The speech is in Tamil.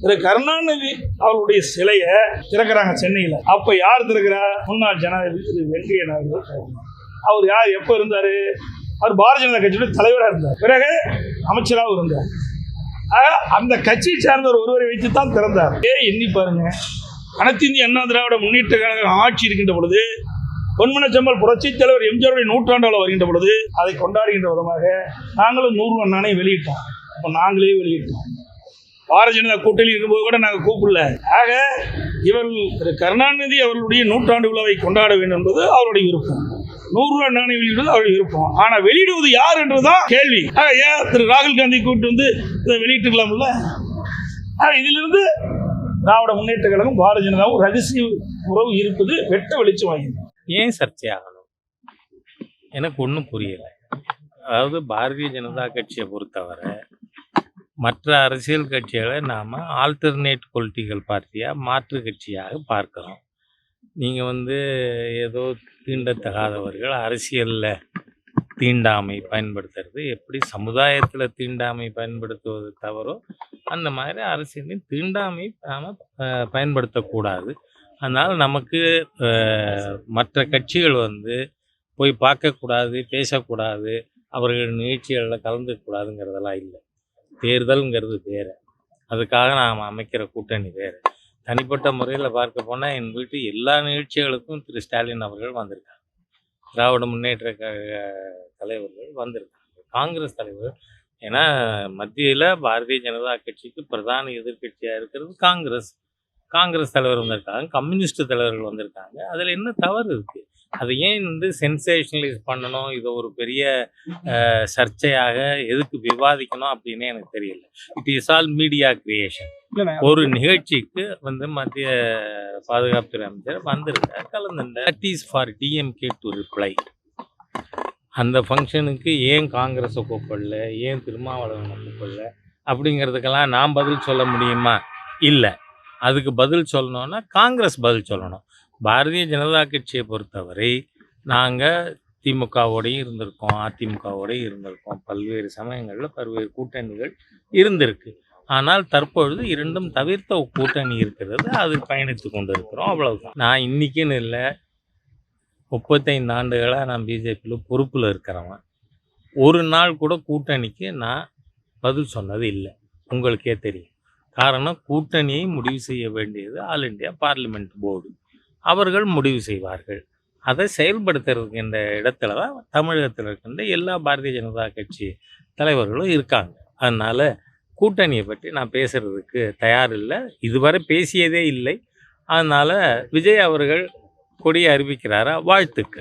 திரு கருணாநிதி அவருடைய சிலையை திறக்கிறாங்க சென்னையில். அப்போ யார் திறக்கிறா? முன்னாள் ஜனாதிபதி திரு வெங்கைய நாயுடு. அவர் யார்? எப்போ இருந்தார்? அவர் பாரதிய ஜனதா கட்சியுடைய தலைவராக இருந்தார். பிறகு அமைச்சராகவும் இருந்தார். ஆக, அந்த கட்சியை சார்ந்த ஒரு ஒருவரை வைத்து தான் திறந்தார். ஏ எண்ணி பாருங்க. அனைத்து இந்திய அண்ணா திராவிட முன்னேற்ற கழக ஆட்சி இருக்கின்ற பொழுது பொன்மனச்செம்மல் புரட்சித் தலைவர் எம்ஜிஆருடைய நூற்றாண்டால் வருகின்ற பொழுது அதை கொண்டாடுகின்ற விதமாக நாங்களும் நூறு நாணயம் வெளியிட்டோம். அப்போ நாங்களே வெளியிட்டோம். பாரதிய ஜனதா கூட்டணி இருக்கும்போது கூட நாங்கள் கூப்பிடல. ஆக இவர்கள் திரு கருணாநிதி அவர்களுடைய நூற்றாண்டு விழாவை கொண்டாட வேண்டும் என்பது அவருடைய விருப்பம். நூறுரூவா நாணயம் வெளியிடுவது அவருடைய விருப்பம். ஆனால் வெளியிடுவது யார் என்றுதான் கேள்வி. ஆக ஏன் திரு ராகுல் காந்தி கூப்பிட்டு வந்து இதை வெளியிட்டுக்கலாம்ல ஆனால் இதிலிருந்து திராவிட முன்னேற்ற கழகம் பாரதிய ஜனதாவும் ரகசிய உறவு இருப்பது வெட்ட வெளிச்சம் வாங்கியது ஏன் சர்ச்சையாகணும்? எனக்கு ஒன்றும் புரியலை. அதாவது பாரதிய ஜனதா கட்சியை பொறுத்தவரை மற்ற அரசியல் கட்சிகளை நாம் ஆல்டர்னேட் பொலிட்டிக்கல் பார்ட்டியாக மாற்று கட்சியாக பார்க்குறோம். நீங்கள் வந்து ஏதோ தீண்டத்தகாதவர்கள் அரசியலில் தீண்டாமை பயன்படுத்துறது எப்படி சமுதாயத்தில் தீண்டாமை பயன்படுத்துவது தவறோ அந்த மாதிரி அரசியலின் தீண்டாமை நாம் பயன்படுத்தக்கூடாது. அதனால் நமக்கு மற்ற கட்சிகள் வந்து போய் பார்க்கக்கூடாது பேசக்கூடாது அவர்கள் நிகழ்ச்சிகளில் கலந்துக்கூடாதுங்கிறதெல்லாம் இல்லை. தேர்தல்ங்கிறது வேறு. அதுக்காக நாம் அமைக்கிற கூட்டணி வேறு. தனிப்பட்ட முறையில் பார்க்க போனால் என் வீட்டு எல்லா நிகழ்ச்சிகளுக்கும் திரு. ஸ்டாலின் அவர்கள் வந்திருக்காங்க. திராவிட முன்னேற்ற க தலைவர்கள் வந்திருக்காங்க. காங்கிரஸ் தலைவர். ஏன்னா மத்தியில் பாரதிய ஜனதா கட்சிக்கு பிரதான எதிர்க்கட்சியாக இருக்கிறது காங்கிரஸ். காங்கிரஸ் தலைவர் வந்திருக்காங்க கம்யூனிஸ்ட் தலைவர்கள் வந்திருக்காங்க. அதில் என்ன தவறு இருக்குது அதை ஏன் வந்து சென்சேஷனலைஸ் பண்ணணும்? இதை ஒரு பெரிய சர்ச்சையாக எதுக்கு விவாதிக்கணும் அப்படின்னு எனக்கு தெரியல. It is all media creation ஒரு நிகழ்ச்சிக்கு வந்து மத்திய பாதுகாப்புத்துறை அமைச்சர் வந்திருக்கார். கலந்துட்டார் that is for DMK to reply அந்த ஃபங்க்ஷனுக்கு ஏன் காங்கிரஸை கூப்பிடல? ஏன் திருமாவளவனை கூப்பிடல? அப்படிங்கிறதுக்கெல்லாம் நான் பதில் சொல்ல முடியுமா? இல்லை. அதுக்கு பதில் சொல்லணும்னா காங்கிரஸ் பதில் சொல்லணும். பாரதிய ஜனதா கட்சியை பொறுத்தவரை நாங்கள் திமுகவோடையும் இருந்திருக்கோம் அதிமுகவோடையும் இருந்திருக்கோம். பல்வேறு சமயங்களில் பல்வேறு கூட்டணிகள் இருந்திருக்கு. ஆனால் தற்பொழுது இரண்டும் தவிர்த்த கூட்டணி இருக்கிறது. அது பயணித்து கொண்டு இருக்கிறோம் அவ்வளவுதான். நான் இன்னைக்குன்னு இல்லை. முப்பத்தைந்து ஆண்டுகளாக நான் பிஜேபியில் பொறுப்பில் இருக்கிறவன். ஒரு நாள் கூட கூட்டணிக்கு நான் பதில் சொன்னது இல்லை. உங்களுக்கே தெரியும். காரணம் கூட்டணியை முடிவு செய்ய வேண்டியது ஆல் இண்டியா பார்லிமெண்ட் போர்டு அவர்கள் முடிவு செய்வார்கள். அதை செயல்படுத்துறதுக்கு இந்த இடத்துல தான் தமிழகத்தில் இருக்கின்ற எல்லா பாரதிய ஜனதா கட்சி தலைவர்களும் இருக்காங்க. அதனால் கூட்டணியை பற்றி நான் பேசுகிறதுக்கு தயார் இல்லை. இதுவரை பேசியதே இல்லை. அதனால் விஜய் அவர்கள் கொடியை அறிவிக்கிறாரா? வாழ்த்துக்கள்.